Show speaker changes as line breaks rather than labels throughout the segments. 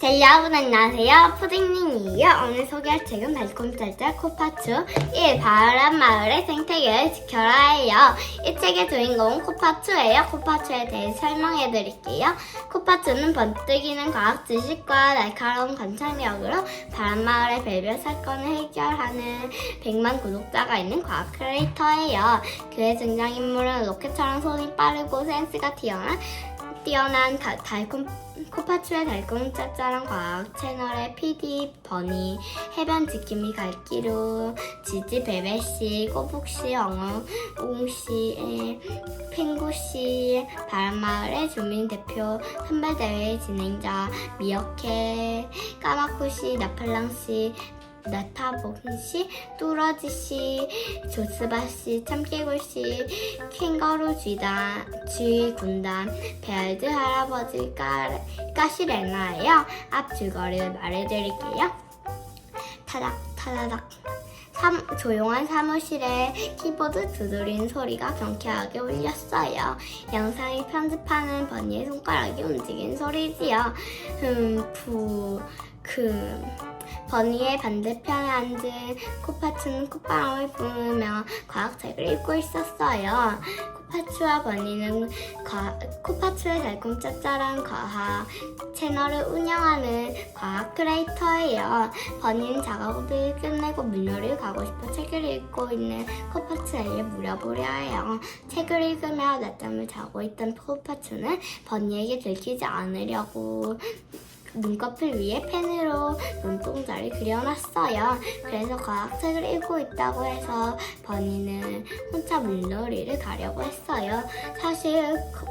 자, 여러분 안녕하세요. 푸딩님이에요. 오늘 소개할 책은 달콤짤짤 코파추 1. 바람마을의 생태계를 지켜라예요. 이 책의 주인공은 코파추예요. 코파추에 대해 설명해 드릴게요. 코파추는 번뜩이는 과학 지식과 날카로운 관찰력으로 바람마을의 별별 사건을 해결하는 100만 구독자가 있는 과학 크리에이터예요. 그의 등장인물은 로켓처럼 손이 빠르고 센스가 뛰어난 뛰어난 다- 달콤 코파추의 달콤 짭짤한 과학 채널의 PD 버니 해변 지킴이 갈기루 지지 베베 씨 꼬북 씨 엉엉씨 핑구 씨 바람마을의 주민 대표 선발 대회 진행자 미어케 까마쿠 씨 나팔랑 씨 나타복씨, 뚜러지 씨, 조스바 씨, 참깨굴 씨, 캥거루 쥐단, 쥐 군단, 베알드 할아버지 까, 까시레나예요. 앞 줄거리를 말해드릴게요. 타닥 타다닥 삼- 조용한 사무실에 키보드 두드리는 소리가 경쾌하게 울렸어요. 영상이 편집하는 버니의 손가락이 움직이는 소리지요. 흠, 푸, 금. 버니의 반대편에 앉은 코파츠는 콧바람을 뿜으며 과학책을 읽고 있었어요. 코파츠와 버니는 과- 코파츠의 달콤 짭짤한 과학 채널을 운영하는 과학 크리에이터예요. 버니는 작업을 끝내고 물놀이를 가고 싶어 책을 읽고 있는 코파츠에게 물어보려 해요. 책을 읽으며 낮잠을 자고 있던 코파츠는 버니에게 들키지 않으려고 눈꺼풀 위에 펜으로 눈동자를 그려놨어요. 그래서 과학책을 읽고 있다고 해서 버니는 혼자 물놀이를 가려고 했어요. 사실 코,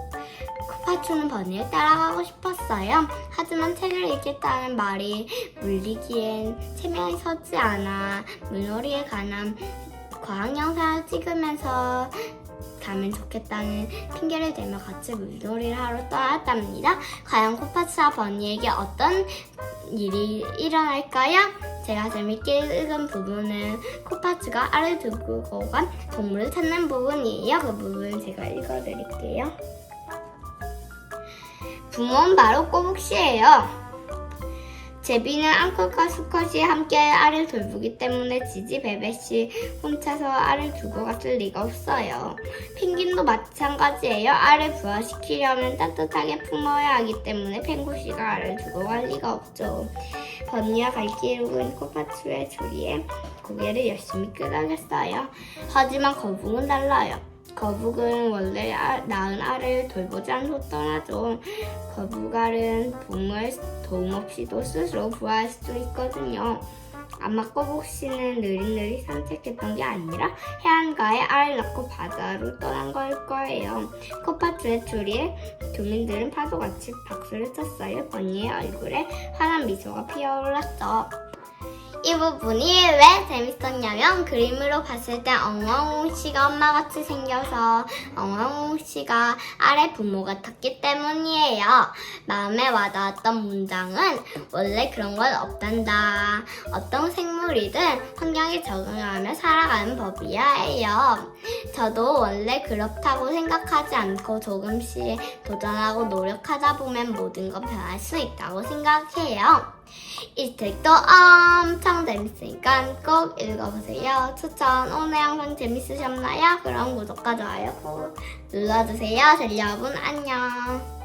코파츠는 버니를 따라가고 싶었어요. 하지만 책을 읽겠다는 말이 물리기엔 체면이 서지 않아 물놀이에 관한 과학 영상을 찍으면서 가면 좋겠다는 핑계를 대며 같이 물놀이를 하러 떠났답니다. 과연 코파츠와 버니에게 어떤 일이 일어날까요? 제가 재밌게 읽은 부분은 코파츠가 알을 두고 간 동물을 찾는 부분이에요. 그 부분 제가 읽어드릴게요. 부모는 바로 꼬북씨예요. 제비는 앙컷과 수컷이 함께 알을 돌보기 때문에 지지 베베씨 혼자서 알을 두고 갔을 리가 없어요. 펭귄도 마찬가지예요. 알을 부화시키려면 따뜻하게 품어야 하기 때문에 펭구씨가 알을 두고 갈 리가 없죠. 버니와 갈기룩은 코파츠의 조리에 고개를 열심히 끄덕였어요. 하지만 거북은 달라요. 거북은 원래 알- 낳은 알을 돌보지 않고 떠나죠. 거북알은 봄을 도움 없이도 스스로 부화할 수도 있거든요. 아마 꼬북씨는 느릿느릿 산책했던 게 아니라 해안가에 알을 낳고 바다로 떠난 걸 거예요. 코파트의 추리에 교민들은 파도같이 박수를 쳤어요. 버니의 얼굴에 환한 미소가 피어올랐죠. 이 부분이 왜 재밌었냐면 그림으로 봤을 때 엉엉 씨가 엄마같이 생겨서 엉엉 씨가 아래 부모 같았기 때문이에요. 마음에 와닿았던 문장은 원래 그런 건 없단다. 어떤 생물이든 환경에 적응하며 살아가는 법이야예요. 저도 원래 그렇다고 생각하지 않고 조금씩 도전하고 노력하다 보면 모든 건 변할 수 있다고 생각해요. 이 책도 엄청 재밌으니까 꼭 읽어보세요. 추천 오늘 영상 재밌으셨나요? 그럼 구독과 좋아요 꼭 눌러주세요. 자, 여러분 안녕.